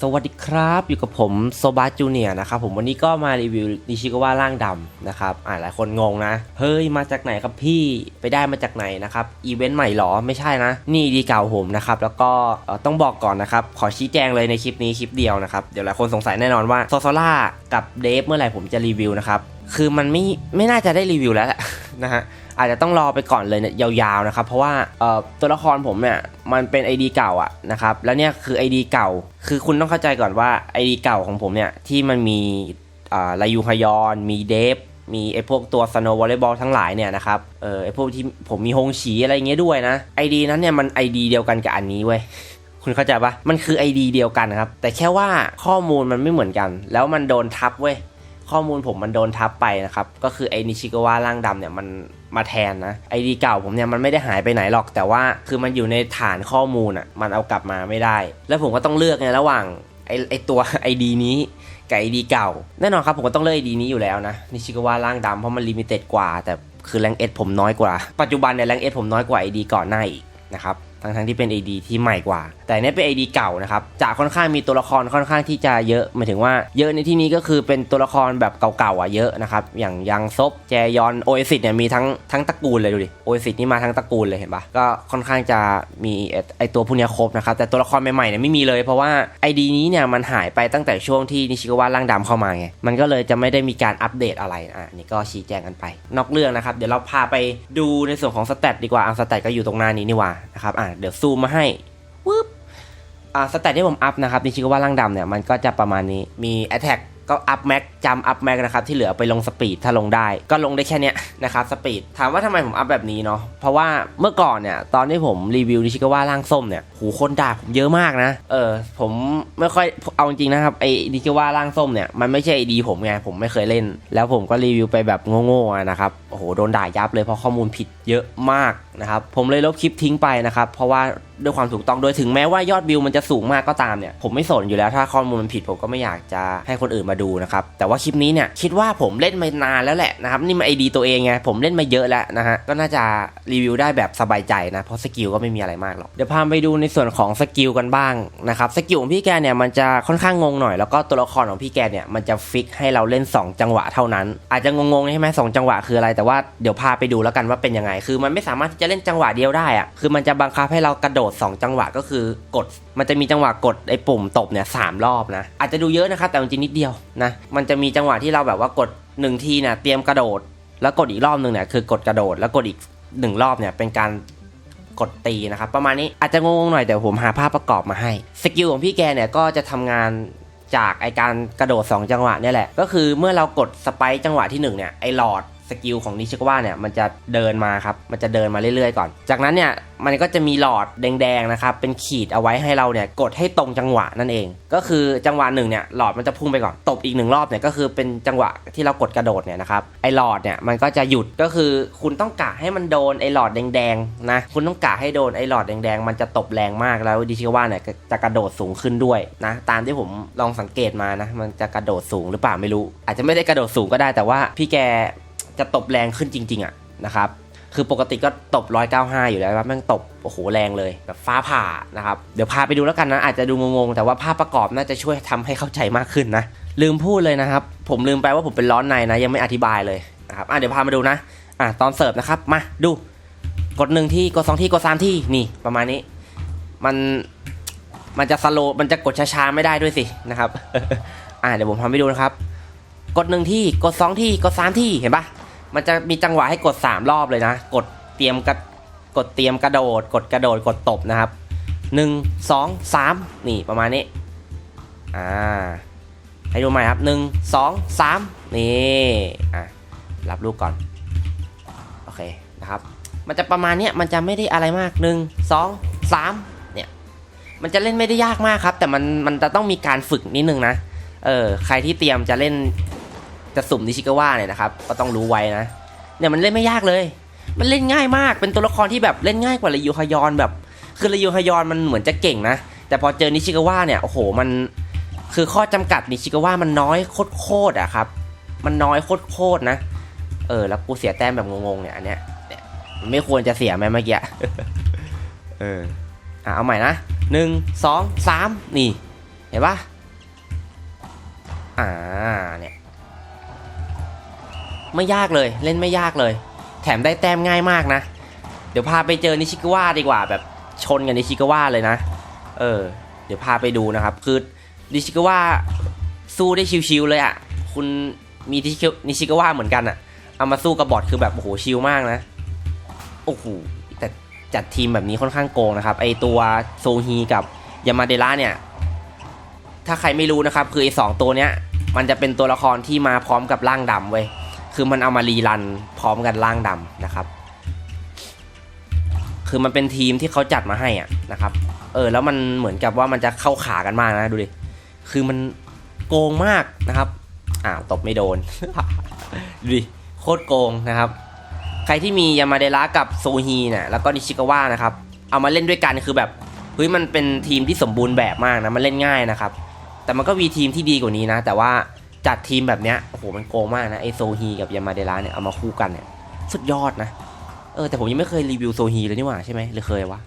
สวัสดีครับอยู่กับผมโซบาจูเนียนะครับผมวันนี้ก็มารีวิวนิชิกาวะร่างดำนะครับอ่าหลายคนงงนะ เฮ้ยมาจากไหนครับพี่ไปได้มาจากไหนนะครับอีเวนต์ใหม่หรอไม่ใช่นะ นี่ดีเก่าผมนะครับแล้วก็ต้องบอกก่อนนะครับ ขอชี้แจงเลยในคลิปนี้คลิปเดียวนะครับเดี๋ยวหลายคนสงสัยแน่นอนว่าโซโซล่ากับเดฟเมื่อไหร่ผมจะรีวิวนะครับคือมันไม่ไม่น่าจะได้รีวิวแล้วนะฮะ อาจจะต้องรอไปก่อนเลยเนี่ยยาวๆนะครับเพราะว่าตัวละครผมเนี่ยมันเป็น ID เก่าอะนะครับแล้วเนี่ยคือ ID เก่า คือคุณต้องเข้าใจก่อนว่า ID เก่าของผมเนี่ยที่มันมีอ่าลายูฮยอน มีเดฟมีไอพวกตัวสโนว์วอลเลย์บอลทั้งหลายเนี่ยนะครับ เออไอพวกที่ผมมีฮงฉีอะไรเงี้ยด้วยนะ ID นั้นเนี่ยมัน ID เดียวกันกับอันนี้เว้ย คุณเข้าใจปะมันคือ ID เดียวกันครับ แต่แค่ว่าข้อมูลมันไม่เหมือนกัน แล้วมันโดนทับเว้ย ข้อมูลผมมันโดนทับไปนะครับ ก็คือไอนิชิกาวะร่างดำเนี่ยมัน มาแทนนะไอดีเก่าผมเนี่ยมันไม่ได้หายไปไหนหรอก แต่ว่าคือมันอยู่ในฐานข้อมูลอะมันเอากลับมาไม่ได้ แล้วผมก็ต้องเลือกในระหว่างไอไอตัว ID นี้กับ ID เก่า แน่นอนครับผมก็ต้องเลือกไอดีนี้อยู่แล้วนะนิชิกาวะร่างดำเพราะมันลิมิเต็ดกว่า แต่คือแรงเอสผมน้อยกว่า ปัจจุบันเนี่ยแรงเอสผมน้อยกว่าไอดีก่อนหน้าอีกนะครับ ทั้งทั้งที่เป็น AD ที่ใหม่กว่า แต่เนี่ยเป็น AD เก่านะครับจะค่อนข้างมีตัวละครค่อนข้างที่จะเยอะหมายถึงว่าเยอะในที่นี้ก็คือเป็นตัวละครแบบเก่าๆอะเยอะนะครับอย่างยังซบแจยอนโอเอซิเนี่ยมีทั้งทั้งตระกูลเลยดูดิโอเอซินี่มาทั้งตระกูลเลยเห็นปะก็ค่อนข้างจะมีไอตัวพวกนี้ครบนะครับแต่ตัวละครใหม่ๆเนี่ยไม่มีเลย เพราะว่า ID นี้เนี่ยมันหายไปตั้งแต่ช่วงที่นิชิกาวะร่างดำเข้ามาไงมันก็เลยจะไม่ได้มีการอัปเดตอะไรอะนี่ก็ชี้แจงกันไป นอกเรื่องนะครับเดี๋ยวเราพาไปดูในส่วนของสเตตดีกว่าอะสเตตก็อยู่ตรงหน้านี้นี่ว่านะครับอะเดี๋ยวซูมมาให้วึบอ่าสเตตที่ผมอัพนะครับนิชิกาวะร่างดำเนี่ยมันก็จะประมาณนี้มี Attack ก็อัพแม็กจำอัพแม็กนะครับที่เหลือไปลงสปีดถ้าลงได้ ก็ลงได้แค่เนี้ยนะครับสปีดถามว่าทำไมผมอัพแบบนี้เนาะเพราะว่าเมื่อก่อนเนี่ยตอนที่ผมรีวิวนิชิกาวะร่างส้มเนี่ยหูคนด่าผมเยอะมากนะ เออ ผมไม่ค่อยเอาจริงๆนะครับไอ้นิชิกาวะร่างส้มเนี่ยมันไม่ใช่ไอดีผมไงผมไม่เคยเล่น แล้วผมก็รีวิวไปแบบโง่ๆนะครับโอ้โหโดนด่ายับเลยเพราะข้อมูลผิด เยอะมากนะครับ ผมเลยลบคลิปทิ้งไปนะครับ เพราะว่าด้วยความถูกต้องโดยถึงแม้ว่ายอดวิวมันจะสูงมากก็ตามเนี่ย ผมไม่สนอยู่แล้วถ้าข้อมูลมันผิดผมก็ไม่อยากจะให้คนอื่นมาดูนะครับ แต่ว่าคลิปนี้เนี่ยคิดว่าผมเล่นมานานแล้วแหละนะครับ นี่มันไอดีตัวเองไงผมเล่นมาเยอะแล้วนะฮะก็น่าจะรีวิวได้แบบสบายใจนะเพราะสกิลก็ไม่มีอะไรมากหรอกเดี๋ยวพาไปดูในส่วนของสกิลกันบ้างนะครับสกิลของพี่แกเนี่ยมันจะค่อนข้างงงหน่อยแล้วก็ตัวละครของพี่แกเนี่ยมันจะฟิกให้เราเล่น 2 จังหวะเท่านั้น อาจจะงงๆใช่ไหมสองจังหวะคืออะไรแต่ว่าเดี๋ยวพาไปดูแล้วกันว่าเป็นยังไงคือมันไม่สามารถที่จะเล่นจังหวะเดียวได้อะคือมันจะบังคับให้เรากระโดด 2 จังหวะก็คือกด มันจะมีจังหวะกดไอ้ปุ่มตบเนี่ยสามรอบนะ อาจจะดูเยอะนะครับแต่จริงนิดเดียวนะ มันจะมีจังหวะที่เราแบบว่ากดหนึ่งทีเนี่ยเตรียมกระโดด แล้วกดอีกรอบหนึ่งเนี่ยคือกดกระโดดแล้วกดอีกหนึ่งรอบเนี่ยเป็นการกดตีนะครับประมาณนี้อาจจะงงๆหน่อยแต่ผมหาภาพประกอบมาให้สกิลของพี่แกเนี่ยก็จะทำงานจากไอการกระโดด 2 จังหวะเนี่ยแหละ ก็คือเมื่อเรากดสไปจังหวะที่1เนี่ยไอหลอด สกิลของนิชิกาวะเนี่ยมันจะเดินมาครับ มันจะเดินมาเรื่อยๆก่อน จากนั้นเนี่ยมันก็จะมีหลอดแดงๆนะครับ เป็นขีดเอาไว้ให้เราเนี่ยกดให้ตรงจังหวะนั่นเอง ก็คือจังหวะหนึ่งเนี่ยหลอดมันจะพุ่งไปก่อน ตบอีกหนึ่งรอบเนี่ยก็คือเป็นจังหวะที่เรากดกระโดดเนี่ยนะครับ ไอหลอดเนี่ยมันก็จะหยุด ก็คือคุณต้องกะให้มันโดนไอหลอดแดงๆนะ คุณต้องกะให้โดนไอหลอดแดงๆมันจะตบแรงมากแล้วดิชิว่าเนี่ยจะกระโดดสูงขึ้นด้วยนะ ตามที่ผมลองสังเกตมานะ มันจะกระโดดสูงหรือเปล่าไม่รู้ อาจจะไม่ได้กระโดดสูงก็ได้แต่ว่าพี่แก จะตบแรงขึ้นจริง ๆอะนะครับ คือปกติก็ตบ 195 อยู่แล้วว่าแม่งตบโอ้โหแรงเลยแบบฟ้าผ่านะครับ เดี๋ยวพาไปดูแล้วกันนะ อาจจะดูงงๆ แต่ว่าภาพประกอบน่าจะช่วยทำให้เข้าใจมากขึ้นนะ ลืมพูดเลยนะครับ ผมลืมไปว่าผมเป็นร้อนในนะ ยังไม่อธิบายเลยนะครับอะเดี๋ยวพามาดูนะอะตอนเสิร์ฟนะครับมาดูกดหนึ่งที่กดสองที่กดสามที่นี่ประมาณนี้ มันมันจะสโลมันจะกดช้าๆไม่ได้ด้วยสินะครับ อะเดี๋ยวผมทำให้ดูนะครับ กดหนึ่งที่กดสองที่กดสามที่เห็นปะ มันจะมีจังหวะให้กด 3 รอบเลยนะ กดเตรียมกระกดเตรียมกระโดด กดกระโดดกดตบนะครับ 1 2 3 นี่ประมาณนี้ อ่า ให้ดูใหม่ครับ 1 2 3 นี่ อะ รับลูกก่อน โอเคนะครับ มันจะประมาณนี้มันจะไม่ได้อะไรมาก 1 2 3 เนี่ย มันจะเล่นไม่ได้ยากมากครับ แต่มันมันจะต้องมีการฝึกนิดนึงนะ เออ ใครที่เตรียมจะเล่น จะสุ่มนิชิกาวะเนี่ยนะครับก็ต้องรู้ไว้นะเนี่ยมันเล่นไม่ยากเลย มันเล่นง่ายมากเป็นตัวละครที่แบบเล่นง่ายกว่าเรยูฮยอนแบบ คือเรยูฮยอนมันเหมือนจะเก่งนะ แต่พอเจอนิชิกาวะเนี่ยโอ้โหมันคือข้อจำกัดนิชิกาวะมันน้อยโคตรๆอะครับมันน้อยโคตรๆนะ เออ แล้วกูเสียแต้มแบบงงๆเนี่ยอันเนี้ยเนี่ยมันไม่ควรจะเสียไหมเมื่อกี้เอออะเอาใหม่นะหนึ่งสองสามนี่เเห็นปะอ่าเนี่ย ไม่ยากเลยเล่นไม่ยากเลย แถมได้แต้มง่ายมากนะ เดี๋ยวพาไปเจอนิชิกาวะดีกว่าแบบชนกับนิชิกาวะเลยนะ เออ เดี๋ยวพาไปดูนะครับคือนิชิกาวะสู้ได้ชิวๆเลยอะ่ะคุณมีนิชิกาวะเหมือนกันอะ่ะเอามาสู้กับบอทคือแบบโอ้โหชิลมากนะโอ้โหแต่จัดทีมแบบนี้ค่อนข้างโกงนะครับ ไอตัวโซฮีกับยามาเดระเนี่ย ถ้าใครไม่รู้นะครับ คือไอสองตัวเนี้ย มันจะเป็นตัวละครที่มาพร้อมกับร่างดำเว้ย คือมันเอามารีรันพร้อมกันร่างดำนะครับ คือมันเป็นทีมที่เขาจัดมาให้อะนะครับ เออ แล้วมันเหมือนกับว่ามันจะเข้าขากันมากนะดูดิ คือมันโกงมากนะครับอ้าวตบไม่โดน ดูดิ โคตรโกงนะครับ ใครที่มียามาเดระกับโซฮีเนี่ยแล้วก็นิชิกาวะนะครับ เอามาเล่นด้วยกันคือแบบเฮ้ยมันเป็นทีมที่สมบูรณ์แบบมากนะ มันเล่นง่ายนะครับ แต่มันก็มีทีมที่ดีกว่านี้นะ แต่ว่า จัดทีมแบบเนี้ยโอ้โหมันโกงมากนะไอโซฮีกับยามาเดระเนี่ยเอามาคู่กันเนี่ยสุดยอดนะเออแต่ผมยังไม่เคยรีวิวโซฮีเลยนี่หว่าใช่ไหมหรือเคยวะ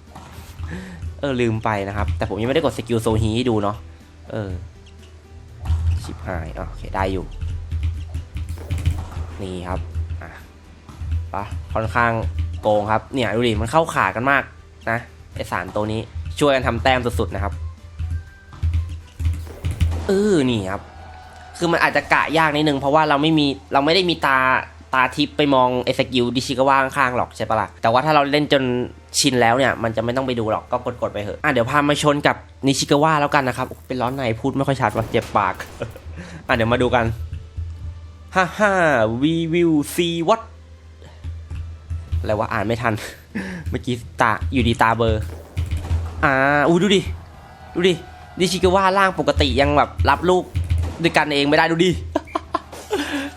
เออลืมไปนะครับ แต่ผมยังไม่ได้กดสกิลโซฮีให้ดูเนาะเออชิบหายโอเคได้อยู่ นี่ครับอะปะค่อนข้างโกงครับเนี่ยดูดิมันเข้าขากันมากนะไอสารตัวนี้ช่วยกันทำแต้มสุดๆนะครับเออนี่ครับ คือมันอาจจะกะยากนิดนึง เพราะว่าเราไม่มีเราไม่ได้มีตาตาทิพย์ไปมองไอสกิลดิชิกาวะข้างๆหรอกใช่ปะล่ะแต่ว่าถ้าเราเล่นจนชินแล้วเนี่ย มันจะไม่ต้องไปดูหรอกก็กดๆไปเถอะอะเดี๋ยวพามาชนกับนิชิกาวะแล้วกันนะครับ เป็นร้อนในพูดไม่ค่อยชัดว่ะเจ็บปาก อะเดี๋ยวมาดูกันฮ่าฮ่า we will see what อะไรวะอ่านไม่ทัน เมื่อกี้ตาอยู่ดีตาเบอร์ อ่าอู้ดูดิ ดูดิดิชิกาวะร่างปกติยังแบบรับลูก ด้วยกันเองไม่ได้ดูดิ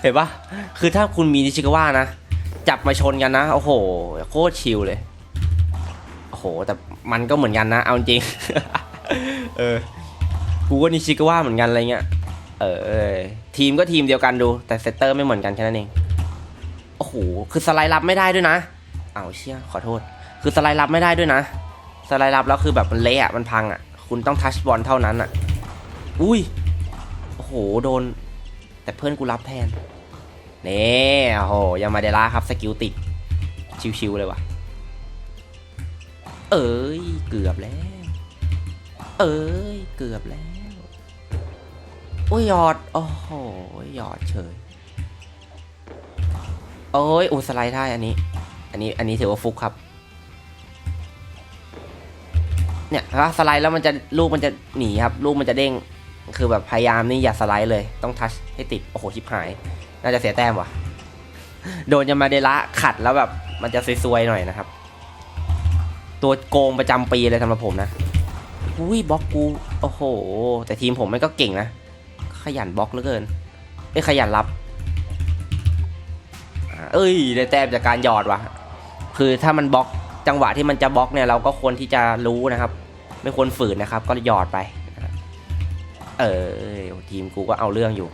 เห็นปะคือถ้าคุณมีดิชิกาวะนะ จับมาชนกันนะ โอ้โห โคตรชิลเลย โอ้โห แต่มันก็เหมือนกันนะ เอาจริง เออ กูก็นิชิกาวะเหมือนกันอะไรเงี้ย เออ ทีมก็ทีมเดียวกันดู แต่เซตเตอร์ไม่เหมือนกันแค่นั้นเอง โอ้โห คือสไลด์รับไม่ได้ด้วยนะอ้าวเชี่ย ขอโทษ คือสไลด์รับไม่ได้ด้วยนะ สไลด์รับแล้วคือแบบมันเละมันพังอะ คุณต้องทัชบอลเท่านั้นอะ อุ้ย โอ้โห โดน แต่เพื่อนกูรับแทนนี่โอ้โหยามาเดล่าครับ สกิลติด ชิวๆเลยว่ะเอ้ย เกือบแล้ว เอ้ย เกือบแล้ว โอ้ยหยอด โอ้โหหยอดเฉยโอ้ยอ้สไลด์ได้อันนี้ อันนี้ อันนี้ถือว่าฟุกครับ เนี่ยถ้าสไลด์แล้วมันจะลูกมันจะหนีครับ ลูกมันจะเด้ง คือแบบพยายามนี่อย่าสไลด์เลย ต้องทัชให้ติด โอ้โหชิบหาย น่าจะเสียแต้มว่ะ โดนยามาเดละขัดแล้วแบบมันจะซวยๆหน่อยนะครับ ตัวโกงประจำปีเลยสำหรับผมนะ อุ้ยบล็อกกู โอ้โห แต่ทีมผมมันก็เก่งนะ ขยันบล็อกเหลือเกินเอ้ขยันรับ เอ้ยได้แต้มจากการหยอดว่ะ คือถ้ามันบล็อกจังหวะที่มันจะบล็อกเนี่ยเราก็ควรที่จะรู้นะครับ ไม่ควรฝืนนะครับ ก็หยอดไป เออทีมกูก็เอาเรื่องอยู่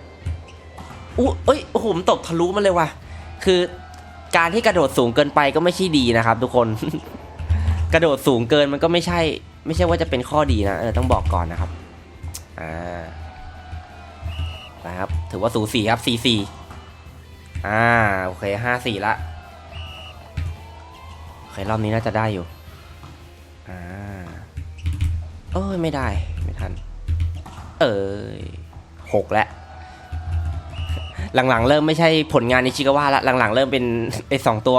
อู้เอ้ยโอ้โหผมตบทะลุมันเลยว่ะ คือการที่กระโดดสูงเกินไปก็ไม่ใช่ดีนะครับ ทุกคน กระโดดสูงเกินมันก็ไม่ใช่ ไม่ใช่ว่าจะเป็นข้อดีนะเออต้องบอกก่อนนะครับ อ่านะครับ ถือว่าสูสีครับสี่สี่อ่า โอเคห้าสี่ละโอเครอบนี้น่าจะได้อยู่ อ่า เอ้ย ไม่ได้ ไม่ทัน เอ้ยหกแล้วหลังๆ เริ่มไม่ใช่ผลงานในชิกาวะละหลังๆ เริ่มเป็นไอ้สองตัว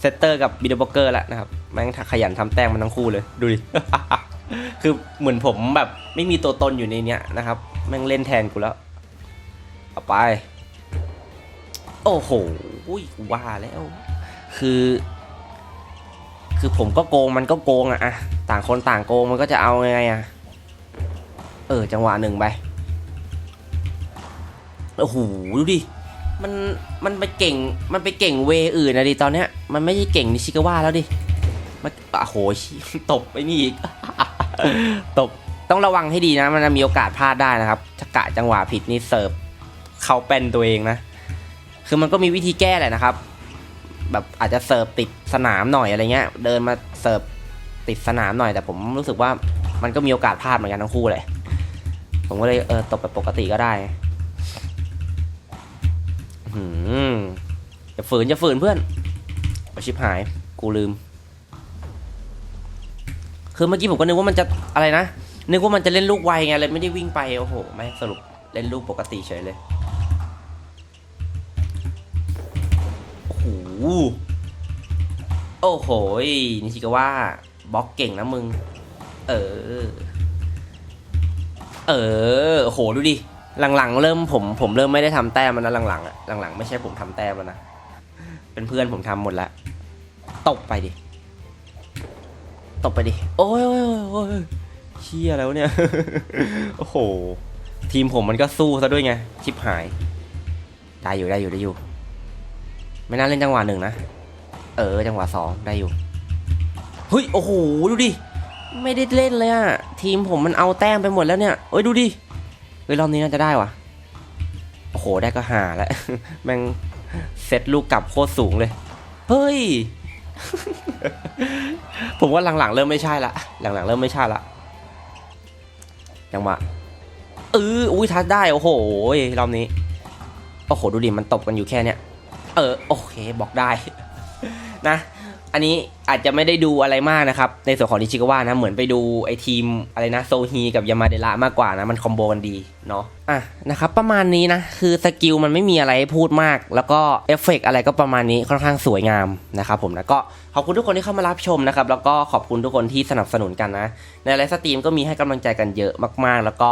เซตเตอร์กับบิดเบอร์เกอร์ล้วนะครับแม่งขยันทำแต้มมันทั้งคู่เลย ดูดิ คือเหมือนผมแบบไม่มีตัวตนอยู่ในเนี้ยนะครับ แม่งเล่นแทนกูแล้วเอาไป โอ้โหอุ้ยว่าแล้ว คือ คือผมก็โกงมันก็โกงอะอะต่างคนต่างโกงมันก็จะเอาไงอะ เออ จังหวะหนึ่งไป โอ้โห ดูดิ มัน มันไปเก่ง มันไปเก่งเวอื่นนะดิตอนเนี้ย มันไม่ใช่เก่งนิชิกาวะแล้วดิ มันโอ้โห ตบไปนี่อีก ตบ ต้องระวังให้ดีนะ มันจะมีโอกาสพลาดได้นะครับถ้ากะจังหวะผิดนี่เสิร์ฟเข้าเป็นตัวเองนะ คือมันก็มีวิธีแก้แหละนะครับ แบบอาจจะเสิร์ฟติดสนามหน่อยอะไรเงี้ย เดินมาเสิร์ฟติดสนามหน่อยแต่ผมรู้สึกว่ามันก็มีโอกาสพลาดเหมือนกันทั้งคู่เลย ผมก็เลยเออตบแบบปกติก็ได้หืมจะฝืนจะฝืนเพื่อนเอาชิบหาย กูลืม คือเมื่อกี้ผมก็นึกว่ามันจะอะไรนะ นึกว่ามันจะเล่นลูกไวไงเลยไม่ได้วิ่งไป โอ้โห ไม่สรุปเล่นลูกปกติเฉยเลย โอ้โห โอ้โห นิชิกาว่าบล็อกเก่งนะมึง เออ เออโหดูดิ หลังๆ เริ่มผมผมเริ่มไม่ได้ทำแต้มแล้วนะหลังๆอะหลังๆ ไม่ใช่ผมทำแต้มแล้วนะเป็นเพื่อนผมทำหมดล้วตบไปดิตบไปดิ โอ้ยโอ้ยโอ้ยเชี่ยแล้วเนี่ยโอ้โห ทีมผมมันก็สู้ซะด้วยไงชิบหายได้อยู่ได้อยู่ได้อยู่ ไม่น่าเล่นจังหวะหนึ่งนะ เออ จังหวะสองได้อยู่ เฮ้ย โอ้โห ดูดิ ไม่ได้เล่นเลยอะทีมผมมันเอาแต้มไปหมดแล้วเนี่ยเอ้ยดูดิเฮ้ยรอบนี้น่าจะได้วะโอ้โหได้ก็หาแล้วแม่งเซตลูกกลับโคตรสูงเลยเฮ้ยผมว่าหลังๆ เริ่มไม่ใช่ละหลังๆ เริ่มไม่ใช่ละจังวะเอออุ้ยทัดได้โอ้โหรอบนี้โอ้โหดูดิมันตบกันอยู่แค่เนี้ยเออโอเคบอกได้นะ อันนี้อาจจะไม่ได้ดูอะไรมากนะครับ ในส่วนของนิชิกาวะนะเหมือนไปดูไอทีมอะไรนะโซฮีกับยามาเดระมากกว่านะ มันคอมโบกันดีเนาะอะนะครับประมาณนี้นะ คือสกิลมันไม่มีอะไรให้พูดมาก แล้วก็เอฟเฟกต์อะไรก็ประมาณนี้ค่อนข้างสวยงามนะครับผมนะก็ขอบคุณทุกคนที่เข้ามารับชมนะครับ แล้วก็ขอบคุณทุกคนที่สนับสนุนกันนะ ในไลฟ์สตรีมก็มีให้กำลังใจกันเยอะมากๆ แล้วก็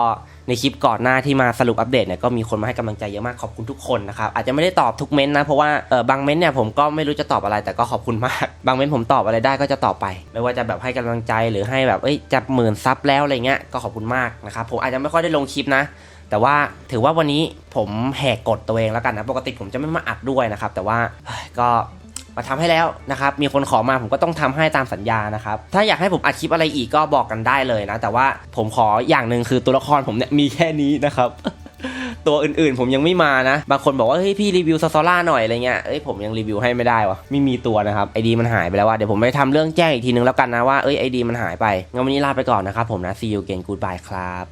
ในคลิปก่อนหน้าที่มาสรุปอัปเดตเนี่ยก็มีคนมาให้กำลังใจเยอะมากขอบคุณทุกคนนะครับอาจจะไม่ได้ตอบทุกเม้นต์นะเพราะว่าเออบางเม้นต์เนี่ยผมก็ไม่รู้จะตอบอะไรแต่ก็ขอบคุณมากบางเม้นต์ผมตอบอะไรได้ก็จะตอบไป ไม่ว่าจะแบบให้กำลังใจหรือให้แบบเอ้ยจะหมื่นซับแล้วอะไรเงี้ยก็ขอบคุณมากนะครับผมอาจจะไม่ค่อยได้ลงคลิปนะ แต่ว่าถือว่าวันนี้ผมแหกกฎตัวเองแล้วกันนะปกติผมจะไม่มาอัดด้วยนะครับแต่ว่าก็มาทำให้แล้วนะครับ มีคนขอมาผมก็ต้องทำให้ตามสัญญานะครับ ถ้าอยากให้ผมอัดคลิปอะไรอีกก็บอกกันได้เลยนะ แต่ว่าผมขออย่างหนึ่งคือตัวละครผมเนี่ยมีแค่นี้นะครับ ตัวอื่นๆ ผมยังไม่มานะ บางคนบอกว่าเฮ้ยพี่รีวิวซาซอล่าหน่อยอะไรเงี้ยเอ้ยผมยังรีวิวให้ไม่ได้วะไม่มีตัวนะครับไอดีมันหายไปแล้วว่าเดี๋ยวผมไปทำเรื่องแจ้งอีกทีนึงแล้วกันนะว่าเอ้ยไอดีมันหายไปงั้นวันนี้ลาไปก่อนนะครับผมนะ see you again goodbye ครับ